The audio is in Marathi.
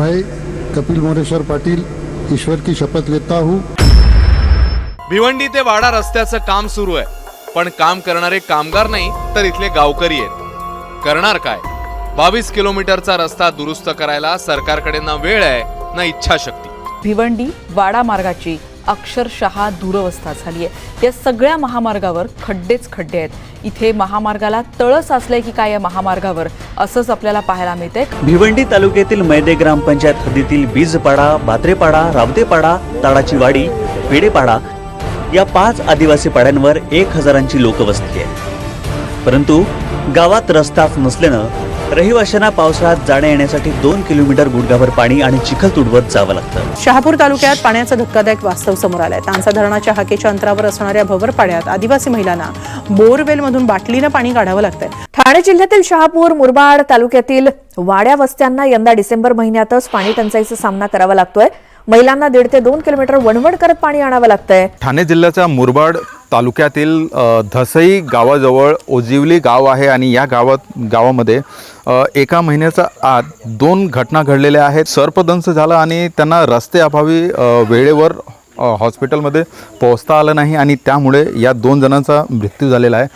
मैं कपिल मोरेश्वर पाटिल ईश्वर की शपथ लेता हूँ। भिवंडी ते वाडा रस्त्याचं काम सुरू आहे. पण काम करणारे कामगार नाही तर इथले गावकरी आहेत. करणार काय? बावीस किलोमीटरचा रस्ता दुरुस्त करायला सरकारकडे ना वेळ आहे ना इच्छाशक्ती. भिवंडी वाडा मार्गाची अक्षरशः दुरवस्था झाली आहे या सगळ्या महामार्गावर खड्डेच खड्डे आहेत. इथे महामार्गाला तळस असलंय की काय या महामार्गावर? असंच आपल्याला पाहायला मिळतंय. भिवंडी तालुक्यातील मैदे ग्रामपंचायत हद्दीतील बीजपाडा बात्रेपाडा रावतेपाडा ताडाची वाडी पेडेपाडा या पाच आदिवासी पाड्यांवर एक हजारांची लोकवस्ती आहे. परंतु गावात रस्ताच नसल्यानं रहिवाशांना पावसाळ्यात जाण्या येण्यासाठी दोन किलोमीटर गुडघाभर पाणी आणि चिखल तुडवत जावं लागतं. शहापूर तालुक्यात पाण्याचं धक्कादायक वास्तव समोर आलंय. तांसा धरणाच्या हाकेच्या अंतरावर असणाऱ्या भवर पाड्यात आदिवासी महिलांना बोरवेलमधून बाटलीनं पाणी काढावं लागतंय. ठाणे जिल्ह्यातील शहापूर मुरबाड तालुक्यातील वाड्या वस्त्यांना यंदा डिसेंबर महिन्यातच पाणी टंचाईचा सामना करावा लागतोय. महिलांना दीड ते दोन किलोमीटर वणवण करत पाणी आणावं लागतंय. ठाणे जिल्ह्याच्या मुरबाड तालुक्यातील धसई गावाजवळ ओजिवली गाव आहे आणि या गावात गावामध्ये एका महिन्याचा आत दोन घटना घडलेल्या आहेत. सर्पदंश झाला आणि त्यांना रस्ते अभावी वेळेवर हॉस्पिटलमध्ये पोहोचता आलं नाही आणि त्यामुळे या दोन जणांचा मृत्यू झालेला आहे.